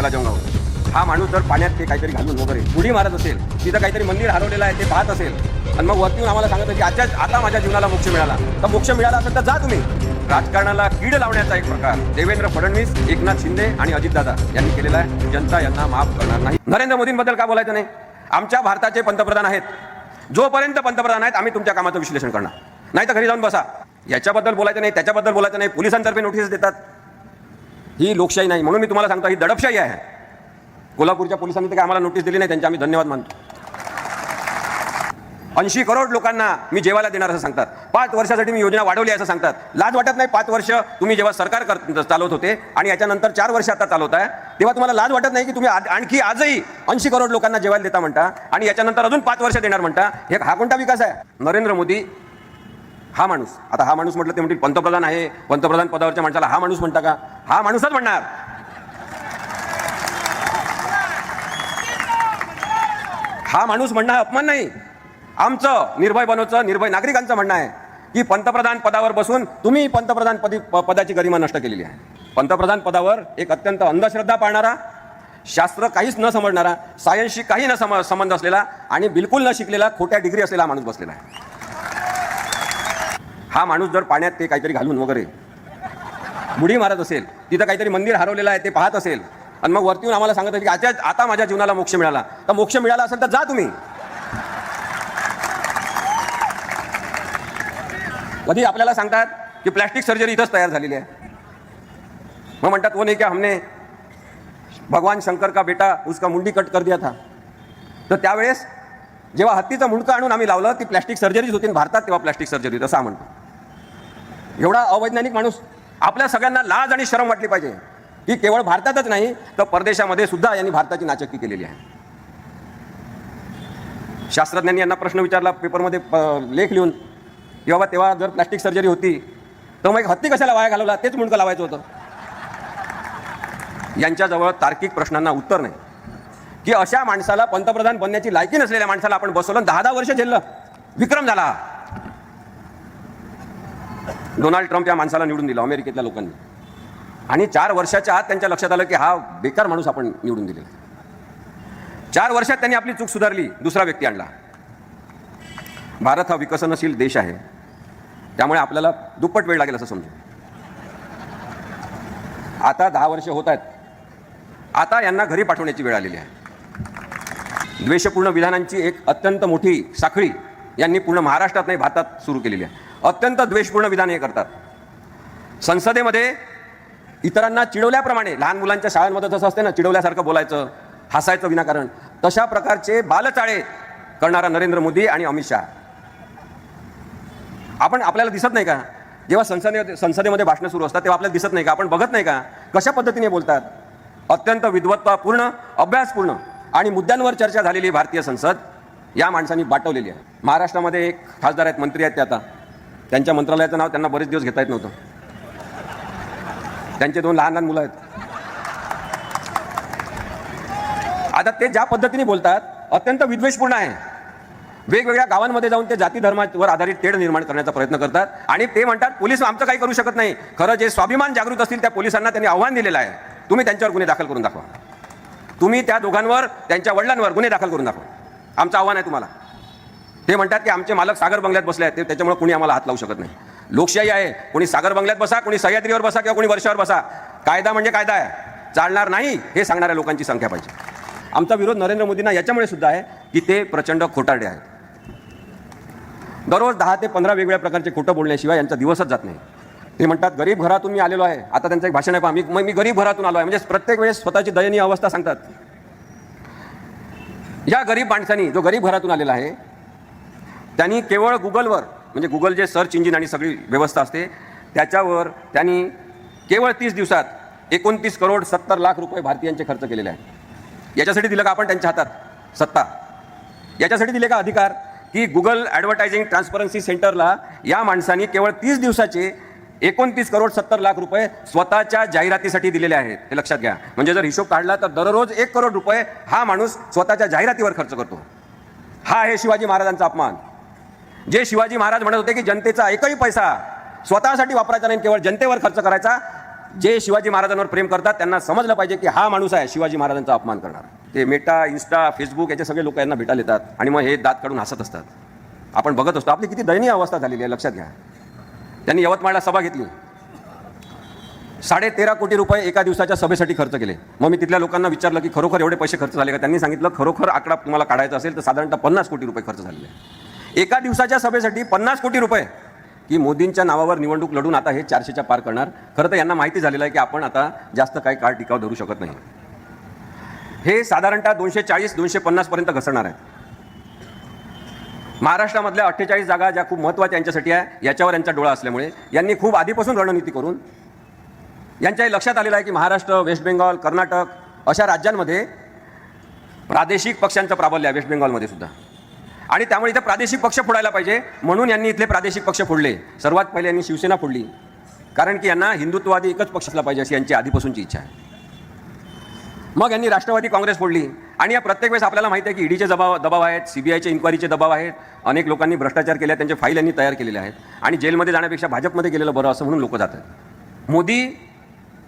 त्याला जंगलावर हा माणूस जर पाण्यात ते काहीतरी घालून वगैरे उडी मारत असेल तिथं काहीतरी मंदिर हरवलेलं आहे ते पाहत असेल आणि मग वरती आम्हाला सांगत की आजच्या आता माझ्या जीवनाला मोक्ष मिळाला. तर मोक्ष मिळाला असेल तर जा तुम्ही. राजकारणाला कीड लावण्याचा एक प्रकार. देवेंद्र फडणवीस एकनाथ शिंदे आणि अजितदादा यांनी केलेला आहे. जनता यांना माफ करणार नाही. नरेंद्र मोदींबद्दल का बोलायचं नाही? आमच्या भारताचे पंतप्रधान आहेत. जोपर्यंत पंतप्रधान आहेत आम्ही तुमच्या कामाचं विश्लेषण करणार. नाही तर घरी जाऊन बसा. याच्याबद्दल बोलायचं नाही त्याच्याबद्दल बोलायचं नाही. पोलिसांतर्फे नोटीस देतात. ही लोकशाही नाही. म्हणून मी तुम्हाला सांगतो ही दडपशाही आहे. कोल्हापूरच्या पोलिसांनी तर काय आम्हाला नोटीस दिली नाही त्यांचे आम्ही धन्यवाद मानतो. ऐंशी करोड लोकांना मी जेवायला देणार असं सांगतात. पाच वर्षासाठी मी योजना वाढवली असं सांगतात. लाज वाटत नाही पाच वर्ष तुम्ही जेव्हा सरकार कर चालवत होते आणि याच्यानंतर चार वर्ष आता चालवत आहे तेव्हा तुम्हाला लाज वाटत नाही की तुम्ही आणखी आजही ऐंशी करोड लोकांना जेवायला देता म्हणता आणि याच्यानंतर अजून पाच वर्ष देणार म्हणता? हे हा कोणता विकास आहे? नरेंद्र मोदी हा माणूस. आता हा माणूस म्हटलं ते म्हणतील पंतप्रधान आहे. पंतप्रधान पदावरच्या माणसाला हा माणूस म्हणता का? हा माणूसच म्हणणार. हा माणूस म्हणणं हा अपमान नाही. आमचं निर्भय बनवचं निर्भय नागरिकांचं म्हणणं आहे की पंतप्रधान पदावर बसून तुम्ही पंतप्रधान पदी प- पदाची गरिमा नष्ट केलेली आहे. पंतप्रधान पदावर एक अत्यंत अंधश्रद्धा पाळणारा शास्त्र काहीच न समजणारा सायन्सशी काही न सम संबंध असलेला आणि बिलकुल न शिकलेला खोट्या डिग्री असलेला माणूस बसलेला आहे. हा माणूस जर पाण्यात ते काहीतरी घालून वगैरे बुडी मारत असेल तिथं काहीतरी मंदिर हरवलेलं आहे ते पाहत असेल आणि मग वरती येऊन आम्हाला सांगत असेल की आता आता माझ्या जीवनाला मोक्ष मिळाला. तर मोक्ष मिळाला असेल तर जा तुम्ही. कधी आपल्याला सांगतात की प्लॅस्टिक सर्जरी इथंच तयार झालेली आहे. मग म्हणतात वो नाही की हमने भगवान शंकर का बेटा उसका मुंडी कट कर दिया था. तर त्यावेळेस जेव्हा हत्तीचं मुंडकं आणून आम्ही लावलं ती प्लॅस्टिक सर्जरीच होती भारतात तेव्हा प्लॅस्टिक सर्जरी होती असं म्हणतो एवढा अवैज्ञानिक माणूस आपल्या सगळ्यांना लाज आणि शरम वाटली पाहिजे. की केवळ भारतातच नाही तर परदेशामध्ये सुद्धा यांनी भारताची नाचक्की केलेली आहे. शास्त्रज्ञांनी यांना प्रश्न विचारला पेपरमध्ये लेख लिहून की बाबा तेव्हा जर प्लॅस्टिक सर्जरी होती तर मग हत्ती कशाला वाया घालवला? तेच मुंडकं लावायचं होतं. यांच्याजवळ तार्किक प्रश्नांना उत्तर नाही. की अशा माणसाला पंतप्रधान बनण्याची लायकी नसलेल्या माणसाला आपण बसवलं दहा दहा वर्ष झेललं. विक्रम झाला. डोनाल्ड ट्रम्प या माणसाला निवडून दिलं अमेरिकेतल्या लोकांनी. आणि चार वर्षाच्या आत त्यांच्या लक्षात आलं की हा बेकार माणूस आपण निवडून दिलेला चार वर्षात त्यांनी आपली चूक सुधारली दुसरा व्यक्ती आणला. भारत हा विकसनशील देश आहे. त्यामुळे आपल्याला दुप्पट वेळ लागेल असं समजू आता दहा वर्ष होत आहेत. आता यांना घरी पाठवण्याची वेळ आलेली आहे. द्वेषपूर्ण विधानांची एक अत्यंत मोठी साखळी यांनी पूर्ण महाराष्ट्रात नाही भारतात सुरू केलेली आहे. अत्यंत द्वेषपूर्ण विधान हे करतात. संसदेमध्ये इतरांना चिडवल्याप्रमाणे लहान मुलांच्या शाळांमध्ये जसं असते ना चिडवल्यासारखं बोलायचं हसायचं विनाकारण तशा प्रकारचे बालचाळे करणारा नरेंद्र मोदी आणि अमित शहा. आपण आपल्याला दिसत नाही का? जेव्हा संसदे संसदेमध्ये भाषणं सुरू असतात तेव्हा आपल्याला दिसत नाही का? आपण बघत नाही का? कशा पद्धतीने बोलतात? अत्यंत विद्वत्तापूर्ण अभ्यासपूर्ण आणि मुद्द्यांवर चर्चा झालेली भारतीय संसद या माणसांनी बाटवलेली आहे. महाराष्ट्रामध्ये एक खासदार आहेत मंत्री आहेत ते आता. त्यांच्या मंत्रालयाचं नाव त्यांना बरेच दिवस घेता येत नव्हतं. त्यांचे दोन लहान लहान मुलं आहेत. आता ते ज्या पद्धतीने बोलतात अत्यंत विद्वेषपूर्ण आहे. वेगवेगळ्या गावांमध्ये जाऊन ते जाती धर्मावर आधारित तेढ निर्माण करण्याचा प्रयत्न करतात आणि ते म्हणतात पोलीस आमचं काही करू शकत नाही. खरं जे स्वाभिमान जागृत असतील त्या पोलिसांना त्यांनी आव्हान दिलेलं आहे. तुम्ही त्यांच्यावर गुन्हे दाखल करून दाखवा. तुम्ही त्या दोघांवर त्यांच्या वडिलांवर गुन्हे दाखल करून दाखवा. आमचं आव्हान आहे तुम्हाला. ते म्हणतात की आमचे मालक सागर बंगल्यात बसले आहेत ते त्याच्यामुळे कोणी आम्हाला हात लावू शकत नाही. लोकशाही आहे कोणी सागर बंगल्यात बसा कोणी सह्याद्रीवर बसा किंवा कोणी वर्षावर बसा. कायदा म्हणजे कायदा आहे. चालणार नाही हे सांगणाऱ्या लोकांची संख्या पाहिजे. आमचा विरोध नरेंद्र मोदींना याच्यामुळे सुद्धा आहे की ते प्रचंड खोटारडे आहेत. दररोज दहा ते पंधरा वेगवेगळ्या प्रकारचे खोटं बोलण्याशिवाय यांचा दिवसच जात नाही. ते म्हणतात गरीब घरातून मी आलेलो आहे. आता त्यांचं एक भाषण आहे पहा मी मग मी गरीब घरातून आलो आहे. म्हणजे प्रत्येक वेळेस स्वतःची दयनीय अवस्था सांगतात. या गरीब माणसानी जो गरीब घरातून आलेला आहे त्यांनी केवळ गुगलवर म्हणजे गुगल जे सर्च इंजिन आणि सगळी व्यवस्था असते त्याच्यावर त्यांनी केवळ तीस दिवसात एकोणतीस करोड सत्तर लाख रुपये भारतीयांचे खर्च केलेले आहेत. याच्यासाठी दिलं का आपण त्यांच्या हातात? सत्ता. याच्यासाठी दिले का अधिकार? की गुगल ॲडव्हर्टायझिंग ट्रान्सपरन्सी सेंटरला या माणसांनी केवळ तीस दिवसाचे एकोणतीस करोड सत्तर लाख रुपये स्वतःच्या जाहिरातीसाठी दिलेले आहेत. हे लक्षात घ्या. म्हणजे जर हिशोब काढला तर दररोज एक करोड रुपये हा माणूस स्वतःच्या जाहिरातीवर खर्च करतो. हा आहे शिवाजी महाराजांचा अपमान. जे शिवाजी महाराज म्हणत होते की जनतेचा एकही पैसा स्वतःसाठी वापरायचा नाही केवळ जनतेवर खर्च करायचा. जे शिवाजी महाराजांवर प्रेम करतात त्यांना समजलं पाहिजे की हा माणूस आहे शिवाजी महाराजांचा अपमान करणार. ते मेटा इन्स्टा फेसबुक याचे सगळे लोक यांना भेटायला येतात आणि मग हे दात काढून हसत असतात. आपण बघत असतो. आपली किती दयनीय अवस्था झालेली आहे लक्षात घ्या. त्यांनी यवतमाळला सभा घेतली. साडे तेरा कोटी रुपये एका दिवसाच्या सभेसाठी खर्च केले. मग मी तिथल्या लोकांना विचारलं की खरोखर एवढे पैसे खर्च झाले का? त्यांनी सांगितलं खरोखर आकडा तुम्हाला काढायचा असेल तर साधारणतः पन्नास कोटी रुपये खर्च झालेले आहे. एका दिवसाच्या सभेसाठी पन्नास कोटी रुपये की मोदींच्या नावावर निवडणूक लढून आता हे चारशेच्या पार करणार. खरं तर यांना माहिती झालेलं आहे की आपण आता जास्त काही काळ टिकाव धरू शकत नाही. हे साधारणतः दोनशे चाळीस दोनशे पन्नासपर्यंत घसरणार आहे. महाराष्ट्रामधल्या अठ्ठेचाळीस जागा ज्या खूप महत्त्वाच्या यांच्यासाठी आहे याच्यावर यांचा डोळा असल्यामुळे यांनी खूप आधीपासून रणनीती करून यांच्याही लक्षात आलेलं आहे की महाराष्ट्र वेस्ट बेंगॉल कर्नाटक अशा राज्यांमध्ये प्रादेशिक पक्षांचं प्राबल्य आहे वेस्ट बेंगॉलमध्ये सुद्धा. आणि त्यामुळे इथे प्रादेशिक पक्ष फोडायला पाहिजे. म्हणून यांनी इथले प्रादेशिक पक्ष फोडले. सर्वात पहिले यांनी शिवसेना फोडली. कारण की यांना हिंदुत्ववादी एकच पक्ष असला पाहिजे अशी यांची आधीपासूनची इच्छा आहे. मग यांनी राष्ट्रवादी काँग्रेस फोडली. आणि या प्रत्येक वेळेस आपल्याला माहिती आहे की ईडीचे दबाव दबाव आहेत सीबीआयचे इन्क्वायरीचे दबाव आहेत. अनेक लोकांनी भ्रष्टाचार केले त्यांचे फाईल यांनी तयार केलेले आहेत. आणि जेलमध्ये जाण्यापेक्षा भाजपमध्ये गेलेलं बरं असं म्हणून लोक जातात. मोदी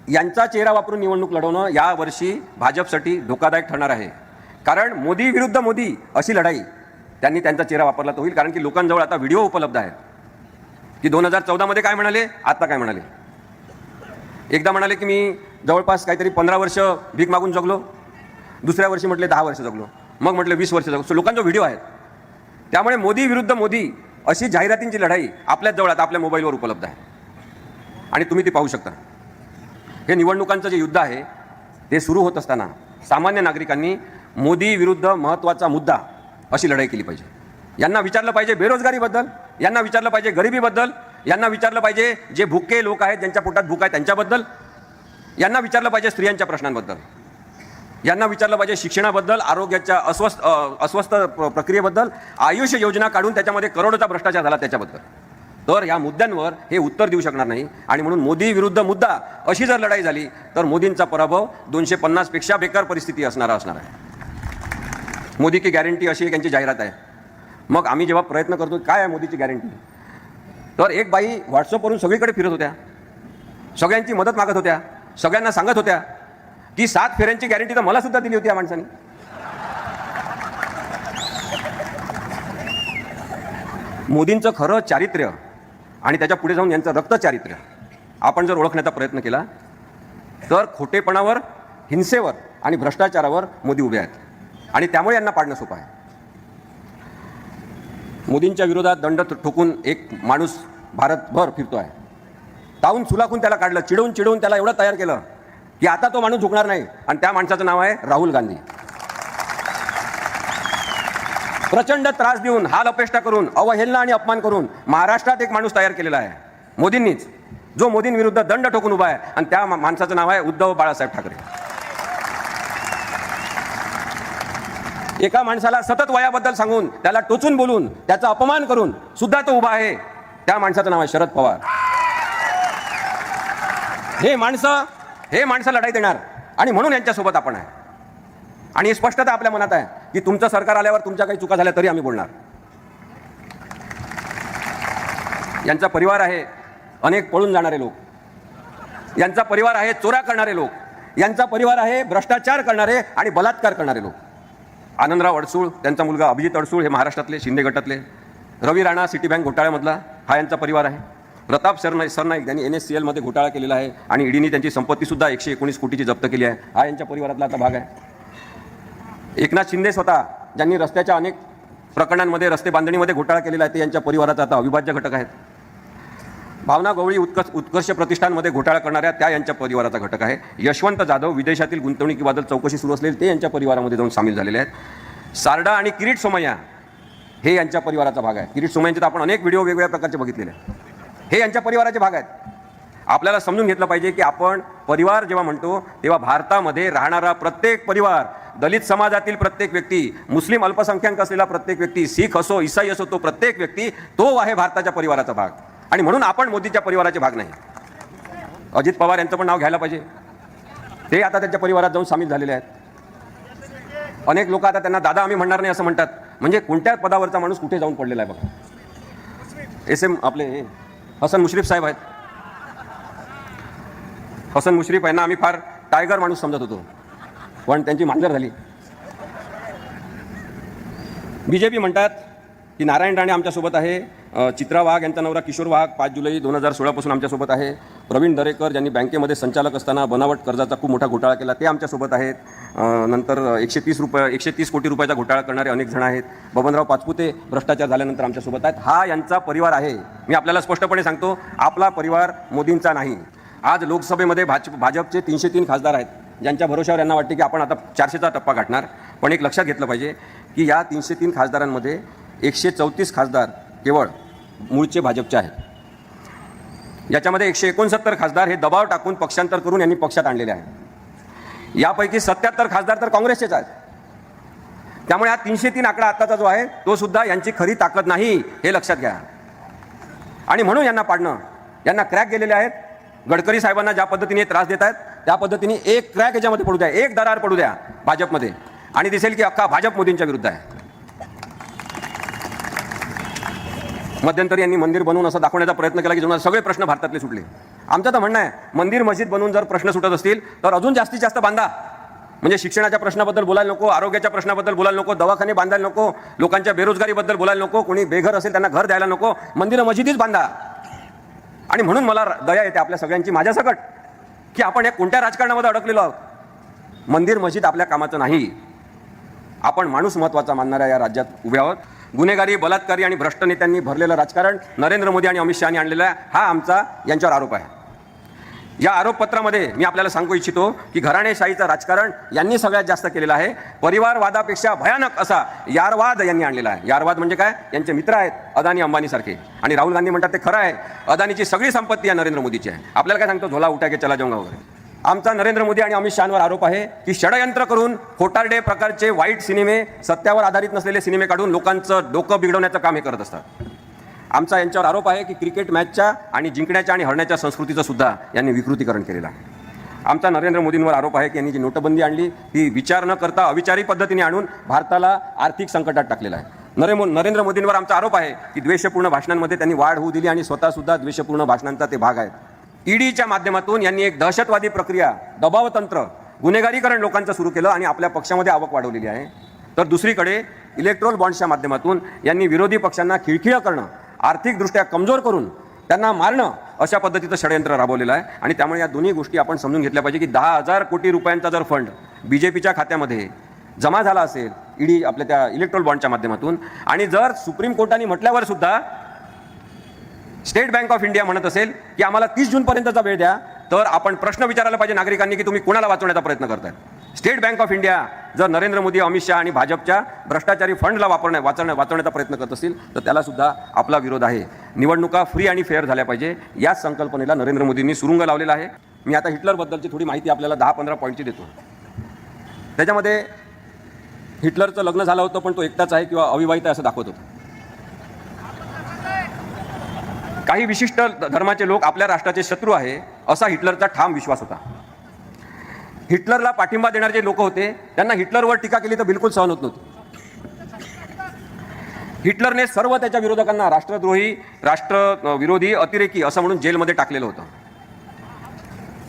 यांचा चेहरा वापरून निवडणूक लढवणं यावर्षी भाजपसाठी धोकादायक ठरणार आहे. कारण मोदी विरुद्ध मोदी अशी लढाई त्यांनी त्यांचा चेहरा वापरला तर होईल कारण की लोकांजवळ आता व्हिडिओ उपलब्ध आहेत. की दोन हजार चौदामध्ये काय म्हणाले? आता काय म्हणाले? एकदा म्हणाले की मी जवळपास काहीतरी पंधरा वर्ष भीक मागून जगलो दुसऱ्या वर्षी म्हटले दहा वर्ष जगलो मग म्हटलं वीस वर्ष जगलो. सो लोकांचा व्हिडिओ आहेत. त्यामुळे मोदी विरुद्ध मोदी अशी जाहिरातींची लढाई आपल्याच जवळ आता आपल्या मोबाईलवर उपलब्ध आहे. आणि तुम्ही ती पाहू शकता. हे निवडणुकांचं जे युद्ध आहे ते सुरू होत असताना सामान्य नागरिकांनी मोदी विरुद्ध महत्त्वाचा मुद्दा अशी लढाई केली पाहिजे. यांना विचारलं पाहिजे बेरोजगारीबद्दल यांना विचारलं पाहिजे गरिबीबद्दल यांना विचारलं पाहिजे जे भुके लोक आहेत ज्यांच्या पोटात भूक आहे त्यांच्याबद्दल यांना विचारलं पाहिजे स्त्रियांच्या प्रश्नांबद्दल. यांना विचारलं पाहिजे शिक्षणाबद्दल आरोग्याच्या अस्वस्थ अस्वस्थ प्रक्रियेबद्दल आयुष्य योजना काढून त्याच्यामध्ये करोडोचा भ्रष्टाचार झाला त्याच्याबद्दल. तर या मुद्द्यांवर हे उत्तर देऊ शकणार नाही आणि म्हणून मोदी विरुद्ध मुद्दा अशी जर लढाई झाली तर मोदींचा पराभव दोनशे पन्नासपेक्षा बेकार परिस्थिती असणारा असणार आहे. मोदी की गॅरंटी अशी एक यांची जाहिरात आहे. मग आम्ही जेव्हा प्रयत्न करतो काय आहे मोदीची गॅरंटी तर एक बाई व्हॉट्सअपवरून सगळीकडे फिरत होत्या. सगळ्यांची मदत मागत होत्या. सगळ्यांना सांगत होत्या की सात फेऱ्यांची गॅरंटी तर मला सुद्धा दिली होती या माणसाने. मोदींचं खरं चारित्र्य आणि त्याच्या पुढे जाऊन यांचं रक्तचारित्र्य आपण जर ओळखण्याचा प्रयत्न केला तर खोटेपणावर हिंसेवर आणि भ्रष्टाचारावर मोदी उभे आहेत. आणि त्यामुळे यांना पाडणं सोपं आहे. मोदींच्या विरोधात दंड ठोकून एक माणूस भारतभर फिरतो आहे ताऊन सुलाखून त्याला काढलं चिडवून चिडवून त्याला एवढं तयार केलं की आता तो माणूस झुकणार नाही. आणि त्या माणसाचं नाव आहे राहुल गांधी. प्रचंड त्रास देऊन हाल अपेष्टा करून अवहेलना आणि अपमान करून महाराष्ट्रात एक माणूस तयार केलेला आहे. मोदींनीच. जो मोदींविरुद्ध दंड ठोकून उभा आहे. आणि त्या माणसाचं नाव आहे उद्धव बाळासाहेब ठाकरे. एका माणसाला सतत वयाबद्दल सांगून त्याला टोचून बोलून त्याचा अपमान करून सुद्धा तो उभा आहे. त्या माणसाचं नाव आहे शरद पवार. हे माणसं हे माणसं लढाई देणार. आणि म्हणून यांच्यासोबत आपण आहे. आणि हे स्पष्टता आपल्या मनात आहे की तुमचं सरकार आल्यावर तुमच्या काही चुका झाल्या तरी आम्ही बोलणार. यांचा परिवार आहे अनेक पळून जाणारे लोक. यांचा परिवार आहे चोरा करणारे लोक. यांचा परिवार आहे भ्रष्टाचार करणारे आणि बलात्कार करणारे लोक. आनंदराव अडसूळ त्यांचा मुलगा अभिजित अडसूळ हे महाराष्ट्रातले शिंदे गटातले. रवी राणा सिटी बँक घोटाळ्यामधला हा यांचा परिवार आहे. प्रताप सरनाईक सरनाईक यांनी एन एस सी एलमध्ये घोटाळा केलेला आहे आणि ईडीने त्यांची संपत्तीसुद्धा एकशे एकोणीस कोटीची जप्त केली आहे. हा यांच्या परिवारातला आता भाग आहे. एकनाथ शिंदे स्वतः ज्यांनी रस्त्याच्या अनेक प्रकरणांमध्ये रस्ते बांधणीमध्ये घोटाळा केलेला आहे ते यांच्या परिवाराचा आता अविभाज्य घटक आहेत. भावना गवळी उत्कर्ष उत्कर्ष प्रतिष्ठानमध्ये घोटाळा करणाऱ्या त्या यांच्या परिवाराचा घटक आहे. यशवंत जाधव विदेशातील गुंतवणुकीबद्दल चौकशी सुरू असलेली ते यांच्या परिवारामध्ये जाऊन सामील झालेले आहेत. सारडा आणि किरीट सोमय्या हे यांच्या परिवाराचा भाग आहे. किरीट सोमय्यांचे तर आपण अनेक व्हिडिओ वेगवेगळ्या प्रकारचे बघितलेले हे यांच्या परिवाराचे भाग आहेत. आपल्याला समजून घेतलं पाहिजे की आपण परिवार जेव्हा म्हणतो तेव्हा भारतामध्ये राहणारा प्रत्येक परिवार दलित समाजातील प्रत्येक व्यक्ती मुस्लिम अल्पसंख्याक असलेला प्रत्येक व्यक्ती शीख असो ईसाई असो तो प्रत्येक व्यक्ती तो आहे भारताच्या परिवाराचा भाग. आणि म्हणून आपण मोदीच्या परिवाराचे भाग नाही. अजित पवार यांचं पण नाव घ्यायला पाहिजे. ते आता त्यांच्या परिवारात जाऊन सामील झालेले आहेत. अनेक लोक आता त्यांना दादा आम्ही म्हणणार नाही असं म्हणतात. म्हणजे कोणत्या पदावरचा माणूस कुठे जाऊन पडलेला आहे बघा. एस एम आपले हसन मुश्रीफ साहेब आहेत. हसन मुश्रीफ यांना आम्ही फार टायगर माणूस समजत होतो. पण त्यांची मांजर झाली. बी जे पी म्हणतात की नारायण राणे आमच्यासोबत आहे. चित्रा वाघ यांचा नवरा किशोर वाघ पाच जुलै दोन हजार सोळापासून आमच्यासोबत आहे. प्रवीण दरेकर ज्यांनी बँकेमध्ये संचालक असताना बनावट कर्जाचा खूप मोठा घोटाळा केला. ते आमच्यासोबत आहेत. नंतर एकशे तीस रुपये एकशे तीस कोटी रुपयाचा घोटाळा करणारे अनेक जण आहेत. बबनराव पाचपुते भ्रष्टाचार झाल्यानंतर आमच्यासोबत आहेत. हा यांचा परिवार आहे. मी आपल्याला स्पष्टपणे सांगतो आपला परिवार मोदींचा नाही. आज लोकसभेमध्ये भाज भाजपचे तीनशे तीन खासदार आहेत. ज्यांच्या भरोशावर यांना वाटते की आपण आता चारशेचा टप्पा गाठणार. पण एक लक्षात घेतलं पाहिजे की या तीनशे तीन खासदारांमध्ये एकशे चौतीस खासदार केवळ मूळचे भाजपचे आहेत. याच्यामध्ये एकशे एकोणसत्तर खासदार हे दबाव टाकून पक्षांतर करून यांनी पक्षात आणलेले आहेत. यापैकी सत्याहत्तर खासदार तर काँग्रेसचेच आहेत. त्यामुळे हा तीनशे तीन आकडा आत्ताचा जो आहे तो सुद्धा यांची खरी ताकद नाही हे लक्षात घ्या. आणि म्हणून यांना पाडणं यांना क्रॅक गेलेले आहेत. गडकरी साहेबांना ज्या पद्धतीने त्रास देत आहेत त्या पद्धतीने एक क्रॅक याच्यामध्ये पडू द्या एक दरार पडू द्या भाजपमध्ये. आणि दिसेल की अख्खा भाजप मोदींच्या विरुद्ध आहे. मध्यंतरी यांनी मंदिर बनवून असं दाखवण्याचा प्रयत्न केला की जेव्हा सगळे प्रश्न भारतातले सुटले. आमचं तर म्हणणं आहे मंदिर मस्जिद बनवून जर प्रश्न सुटत असतील तर अजून जास्तीत जास्त बांधा. म्हणजे शिक्षणाच्या प्रश्नाबद्दल बोलायला नको आरोग्याच्या प्रश्नाबद्दल बोलायला नको दवाखाने बांधायला नको लोकांच्या बेरोजगारीबद्दल बोलायला नको कोणी बेघर असेल त्यांना घर द्यायला नको मंदिरं मस्जिदीच बांधा. आणि म्हणून मला दया येते आपल्या सगळ्यांची माझ्यासकट की आपण या कोणत्या राजकारणामध्ये अडकलेलो आहोत? मंदिर मस्जिद आपल्या कामाचं नाही. आपण माणूस महत्त्वाचा मानणाऱ्या या राज्यात उभे आहोत. गुन्हेगारी बलात्कारी आणि भ्रष्ट नेत्यांनी भरलेलं राजकारण नरेंद्र मोदी आणि अमित शहानी आणलेला आहे हा आमचा यांच्यावर आरोप आहे. या आरोपपत्रामध्ये मी आपल्याला सांगू इच्छितो की घराणेशाहीचं राजकारण यांनी सगळ्यात जास्त केलेलं आहे. परिवारवादापेक्षा भयानक असा यारवाद यांनी आणलेला आहे. यारवाद म्हणजे काय? यांचे मित्र आहेत अदानी अंबानीसारखे. आणि राहुल गांधी म्हणतात ते खरं आहे अदानीची सगळी संपत्ती या नरेंद्र मोदीची आहे. आपल्याला काय सांगतो? झोला उठा के चला जाऊंगा वगैरे आमचा नरेंद्र मोदी आणि अमित शहावर आरोप आहे की षडयंत्र करून खोटारडे प्रकारचे वाईट सिनेमे सत्यावर आधारित नसलेले सिनेमे काढून लोकांचं डोकं बिघडवण्याचं काम हे करत असतात. आमचा यांच्यावर आरोप आहे की क्रिकेट मॅचच्या आणि जिंकण्याच्या आणि हरण्याच्या संस्कृतीचं सुद्धा यांनी विकृतीकरण केलेलं आहे. आमचा नरेंद्र मोदींवर आरोप आहे की यांनी जी नोटबंदी आणली ती विचार न करता अविचारी पद्धतीने आणून भारताला आर्थिक संकटात टाकलेला आहे. नरेंद्र नरेंद्र मोदींवर आमचा आरोप आहे की द्वेषपूर्ण भाषणांमध्ये त्यांनी वाढ होऊ दिली आणि स्वतःसुद्धा द्वेषपूर्ण भाषणांचा ते भाग आहेत. ईडीच्या माध्यमातून यांनी एक दहशतवादी प्रक्रिया दबावतंत्र गुन्हेगारीकरण लोकांचं सुरू केलं आणि आपल्या पक्षामध्ये आवक वाढवलेली आहे. तर दुसरीकडे इलेक्ट्रोल बॉन्ड्सच्या माध्यमातून यांनी विरोधी पक्षांना खिळखिळं करणं आर्थिकदृष्ट्या कमजोर करून त्यांना मारणं अशा पद्धतीचं षडयंत्र राबवलेलं आहे आणि त्यामुळे या दोन्ही गोष्टी आपण समजून घेतल्या पाहिजे की दहा हजार कोटी रुपयांचा जर फंड बी जे पीच्या खात्यामध्ये जमा झाला असेल ईडी आपल्या त्या इलेक्ट्रोल बॉन्डच्या माध्यमातून आणि जर सुप्रीम कोर्टाने म्हटल्यावर सुद्धा स्टेट बँक ऑफ इंडिया म्हणत असेल की आम्हाला तीस जूनपर्यंतचा वेळ द्या तर आपण प्रश्न विचारायला पाहिजे नागरिकांनी की तुम्ही कुणाला वाचवण्याचा प्रयत्न करताय. स्टेट बँक ऑफ इंडिया जर नरेंद्र मोदी अमित शहा आणि भाजपच्या भ्रष्टाचारी फंडला वापरण्या वाचवण्या वाचवण्याचा प्रयत्न करत असतील तर त्याला सुद्धा आपला विरोध आहे. निवडणुका फ्री आणि फेअर झाल्या पाहिजे याच संकल्पनेला नरेंद्र मोदींनी सुरुंग लावलेला आहे. मी आता हिटलरबद्दलची थोडी माहिती आपल्याला दहा पंधरा पॉईंटची देतो. त्याच्यामध्ये हिटलरचं लग्न झालं होतं पण तो एकटाच आहे किंवा अविवाहित आहे असं दाखवत. होतं काही विशिष्ट धर्माचे लोक आपल्या राष्ट्राचे शत्रू आहे असा हिटलरचा ठाम विश्वास होता. हिटलरला पाठिंबा देणारे जे लोक होते त्यांना हिटलरवर टीका केली तर बिलकुल सहन होत नव्हती. हिटलरने सर्व त्याच्या विरोधकांना राष्ट्रद्रोही राष्ट्र विरोधी अतिरेकी असं म्हणून जेलमध्ये टाकलेलं होतं.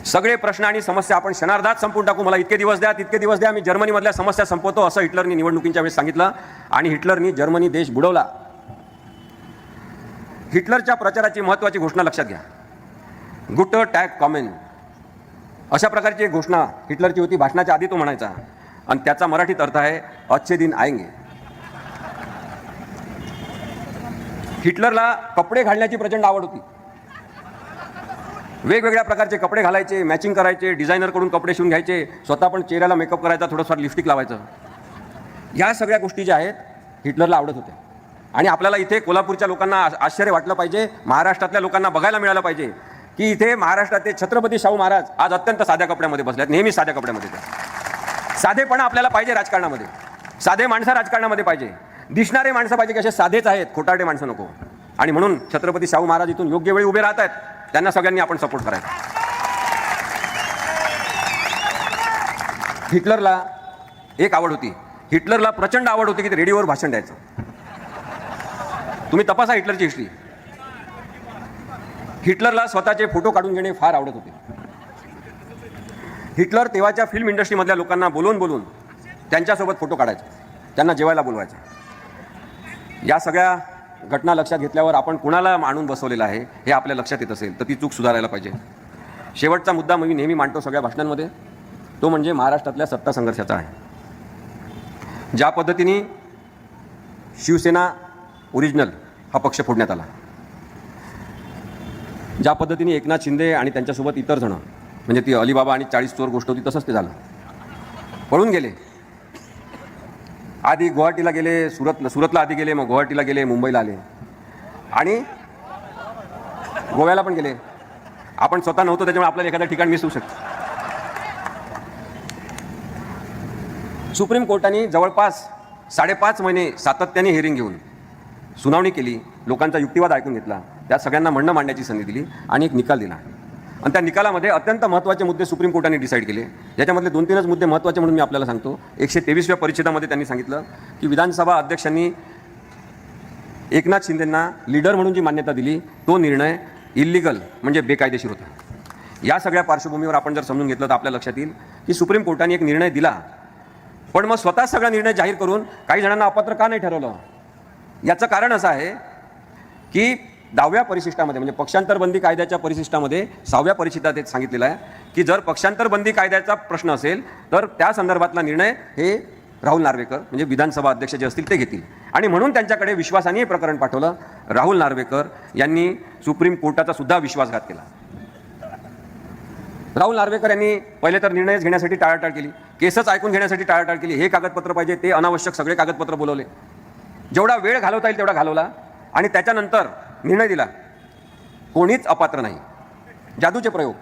सगळे प्रश्न आणि समस्या आपण क्षणार्धात संपून टाकू मला इतके दिवस द्या तितके दिवस द्या मी जर्मनीमधल्या समस्या संपवतो असं हिटलरनी निवडणुकींच्या वेळेस सांगितलं आणि हिटलरनी जर्मनी देश बुडवला. हिटलरच्या प्रचाराची महत्त्वाची घोषणा लक्षात घ्या. गुट टॅग कॉमेन. अशा प्रकारची एक घोषणा हिटलरची होती. भाषणाच्या आधी तो म्हणायचा. आणि त्याचा मराठीत अर्थ आहे अच्छे दिन आएंगे. हिटलरला कपडे घालण्याची प्रचंड आवड होती. वेगवेगळ्या प्रकारचे कपडे घालायचे मॅचिंग करायचे डिझायनरकडून कपडे शिवून घ्यायचे स्वतः पण चेहऱ्याला मेकअप करायचा थोडंफार लिपस्टिक लावायचं. या सगळ्या गोष्टी ज्या आहेत हिटलरला आवडत होत्या. आणि आपल्याला इथे कोल्हापूरच्या लोकांना आश्चर्य वाटलं पाहिजे महाराष्ट्रातल्या लोकांना बघायला मिळालं पाहिजे की इथे महाराष्ट्राचे छत्रपती शाहू महाराज आज अत्यंत साध्या कपड्यामध्ये बसल्यात नेहमी साध्या कपड्यामध्ये साधेपणा आपल्याला पाहिजे राजकारणामध्ये. साधे माणसं राजकारणामध्ये पाहिजे. दिसणारे माणसं पाहिजे की असे साधेच आहेत खोटारडे माणसं नको. आणि म्हणून छत्रपती शाहू महाराज इथून योग्य वेळी उभे राहत आहेत त्यांना सगळ्यांनी आपण सपोर्ट करायचा. हिटलरला एक आवड होती. हिटलरला प्रचंड आवड होती की ते रेडिओवर भाषण द्यायचं. तुम्ही तपासा हिटलरची हिस्ट्री हिटलरला स्वतःचे फोटो काढून घेणे फार आवडत होते. हिटलर तेव्हाच्या फिल्म इंडस्ट्रीमधल्या लोकांना बोलून बोलून त्यांच्यासोबत फोटो काढायचे. त्यांना जेवायला बोलवायचे. या सगळ्या घटना लक्षात घेतल्यावर आपण कुणाला आणून बसवलेलं आहे हे आपल्या लक्षात येत असेल तर ती चूक सुधारायला पाहिजे. शेवटचा मुद्दा मी नेहमी मांडतो सगळ्या भाषणांमध्ये तो म्हणजे महाराष्ट्रातल्या सत्ता संघर्षाचा आहे. ज्या पद्धतीने शिवसेना ओरिजिनल हा पक्ष फोडण्यात आला. ज्या पद्धतीने एकनाथ शिंदे आणि त्यांच्यासोबत इतर जण म्हणजे ती अलिबाबा आणि चाळीस चोर गोष्ट होती तसंच ते झालं. पळून गेले. आधी गुवाहाटीला गेले सुरत सुरतला आधी गेले मग गुवाहाटीला गेले मुंबईला आले. आणि गोव्याला पण गेले. आपण स्वतः नव्हतो त्याच्यामुळे आपल्याला एखाद्या ठिकाण मिस होऊ शकतं. सुप्रीम कोर्टाने जवळपास साडेपाच महिने सातत्याने हिअरिंग घेऊन सुनावणी केली लोकांचा युक्तिवाद ऐकून घेतला त्या सगळ्यांना म्हणणं मांडण्याची संधी दिली आणि एक निकाल दिला. आणि त्या निकालामध्ये अत्यंत महत्त्वाचे मुद्दे सुप्रीम कोर्टाने डिसाईड केले. याच्यामधले दोन तीनच मुद्दे महत्त्वाचे म्हणून मी आपल्याला सांगतो. एकशे तेवीसव्या परिच्छेदामध्ये त्यांनी सांगितलं की विधानसभा अध्यक्षांनी एकनाथ शिंदेंना लीडर म्हणून जी मान्यता दिली तो निर्णय इल्लिगल म्हणजे बेकायदेशीर होता. या सगळ्या पार्श्वभूमीवर आपण जर समजून घेतलं तर आपल्या लक्षात येईल की सुप्रीम कोर्टाने एक निर्णय दिला. पण मग स्वतः सगळा निर्णय जाहीर करून काही जणांना अपात्र का नाही ठरवलं? याचं कारण असं आहे की दहाव्या परिशिष्टामध्ये म्हणजे पक्षांतर बंदी कायद्याच्या परिशिष्टामध्ये सहाव्या परिशिष्टात हे सांगितलेलं आहे की जर पक्षांतर बंदी कायद्याचा प्रश्न असेल तर त्या संदर्भातला निर्णय हे राहुल नार्वेकर म्हणजे विधानसभा अध्यक्ष जे असतील ते घेतील. आणि म्हणून त्यांच्याकडे विश्वासाने हे प्रकरण पाठवलं राहुल नार्वेकर यांनी सुप्रीम कोर्टाचा सुद्धा विश्वासघात केला. राहुल नार्वेकर यांनी पहिले तर निर्णय घेण्यासाठी टाळाटाळ केली. केसच ऐकून घेण्यासाठी टाळाटाळ केली. हे कागदपत्र पाहिजे ते अनावश्यक सगळे कागदपत्र बोलवले. जेवढा वेळ घालवता येईल तेवढा घालवला. आणि त्याच्यानंतर निर्णय दिला. कोणीच अपात्र नाही. जादूचे प्रयोग.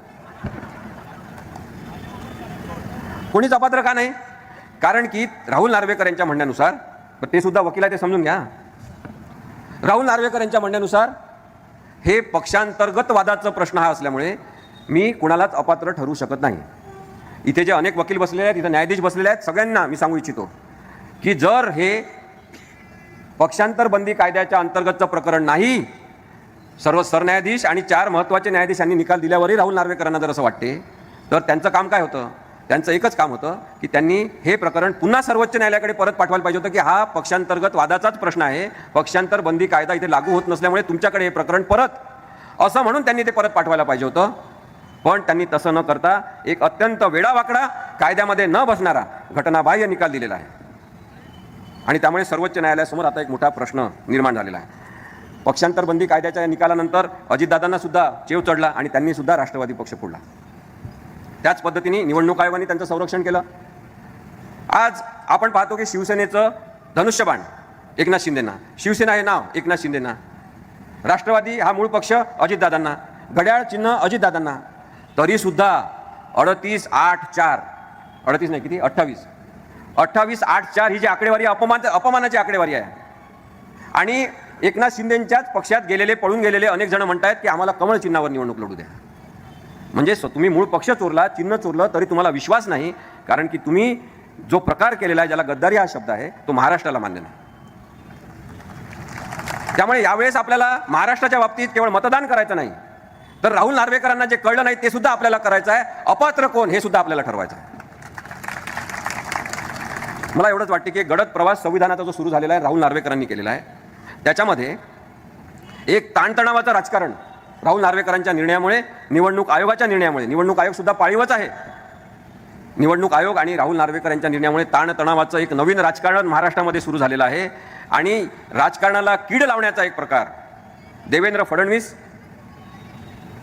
कोणीच अपात्र का नाही? कारण की राहुल नार्वेकर यांच्या म्हणण्यानुसार ते सुद्धा वकील आहे ते समजून घ्या. राहुल नार्वेकर यांच्या म्हणण्यानुसार हे पक्षांतर्गत वादाचा प्रश्न हा असल्यामुळे मी कुणालाच अपात्र ठरू शकत नाही. इथे जे अनेक वकील बसलेले आहेत इथं न्यायाधीश बसलेले आहेत सगळ्यांना मी सांगू इच्छितो की जर हे पक्षांतर बंदी कायद्याच्या अंतर्गतचं प्रकरण नाही. सर्व सरन्यायाधीश आणि चार महत्त्वाचे न्यायाधीशांनी निकाल दिल्यावरही राहुल नार्वेकरांना जर असं वाटते तर त्यांचं काम काय होतं? त्यांचं एकच काम होतं की त्यांनी हे प्रकरण पुन्हा सर्वोच्च न्यायालयाकडे परत पाठवायला पाहिजे होतं की हा पक्षांतर्गत वादाचाच प्रश्न आहे. पक्षांतर बंदी कायदा इथे लागू होत नसल्यामुळे तुमच्याकडे हे प्रकरण परत असं म्हणून त्यांनी ते परत पाठवायला पाहिजे होतं. पण त्यांनी तसं न करता एक अत्यंत वेडावाकडा कायद्यामध्ये न बसणारा घटनाबाह्य निकाल दिलेला आहे. आणि त्यामुळे सर्वोच्च न्यायालयासमोर आता एक मोठा प्रश्न निर्माण झालेला आहे. पक्षांतर बंदी कायद्याच्या निकालानंतर अजितदादांना सुद्धा चेव चढला आणि त्यांनी सुद्धा राष्ट्रवादी पक्ष फोडला. त्याच पद्धतीने निवडणूक आयोगाने त्यांचं संरक्षण केलं. आज आपण पाहतो की शिवसेनेचं धनुष्यबाण एकनाथ शिंदेना. शिवसेना हे नाव एकनाथ शिंदेना. राष्ट्रवादी हा मूळ पक्ष अजितदादांना. घड्याळ चिन्ह अजितदादांना. तरीसुद्धा अडतीस आठ चार अडतीस नाही किती? अठ्ठावीस. अठ्ठावीस आठ चार ही जी आकडेवारी अपमान अपमानाची आकडेवारी आहे. आणि एकनाथ शिंदेच्याच पक्षात गेलेले पळून गेलेले अनेक जण म्हणतायत की आम्हाला कमळ चिन्हावर निवडणूक लढू द्या. म्हणजे तुम्ही मूळ पक्ष चोरला चिन्ह चोरलं तरी तुम्हाला विश्वास नाही कारण की तुम्ही जो प्रकार केलेला आहे ज्याला गद्दारी हा शब्द आहे तो महाराष्ट्राला मान्य नाही. त्यामुळे यावेळेस आपल्याला महाराष्ट्राच्या बाबतीत केवळ मतदान करायचं नाही तर राहुल नार्वेकरांना जे कळलं नाही ते सुद्धा आपल्याला करायचं आहे. अपात्र कोण हे सुद्धा आपल्याला ठरवायचं आहे. मला एवढंच वाटते की गडद प्रवास संविधानाचा जो सुरू झालेला आहे राहुल नार्वेकरांनी केलेला आहे त्याच्यामध्ये एक ताणतणावाचं राजकारण राहुल नार्वेकरांच्या निर्णयामुळे निवडणूक आयोगाच्या निर्णयामुळे निवडणूक आयोग सुद्धा पाळीवच आहे. निवडणूक आयोग आणि राहुल नार्वेकर यांच्या निर्णयामुळे ताणतणावाचं एक नवीन राजकारण महाराष्ट्रामध्ये सुरू झालेलं आहे आणि राजकारणाला कीड लावण्याचा एक प्रकार देवेंद्र फडणवीस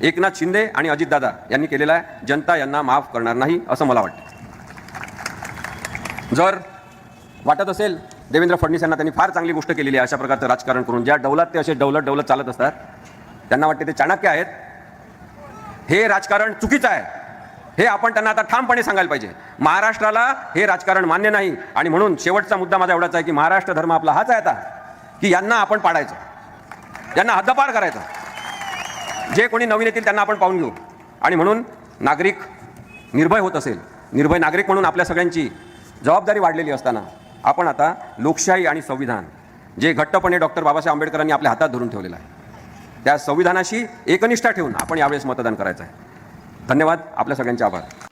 एकनाथ शिंदे आणि अजितदादा यांनी केलेला आहे. जनता यांना माफ करणार नाही असं मला वाटतं. जर वाटत असेल देवेंद्र फडणवीस यांना त्यांनी फार चांगली गोष्ट केलेली आहे अशा प्रकारचं राजकारण करून. ज्या डौलात ते असे डौलत डौलत चालत असतात त्यांना वाटते ते चाणक्य आहेत. हे राजकारण चुकीचं आहे. हे आपण त्यांना आता ठामपणे सांगायला पाहिजे. महाराष्ट्राला हे राजकारण मान्य नाही. आणि म्हणून शेवटचा मुद्दा माझा एवढाच आहे की महाराष्ट्र धर्म आपला हाच आहे आता की यांना आपण पाडायचं. यांना हद्दपार करायचं. जे कोणी नवीन येतील त्यांना आपण पाहून घेऊ. आणि म्हणून नागरिक निर्भय होत असेल. निर्भय नागरिक म्हणून आपल्या सगळ्यांची जबाबदारी वाढलेली असताना आपण आता लोकशाही आणि संविधान जे घट्टपणे डॉक्टर बाबासाहेब आंबेडकरांनी आपल्या हातात धरून ठेवलेलं आहे. त्या संविधानाशी एकनिष्ठा ठेवून आपण यावेळेस मतदान करायचं आहे. धन्यवाद. आपल्या सगळ्यांचे आभार.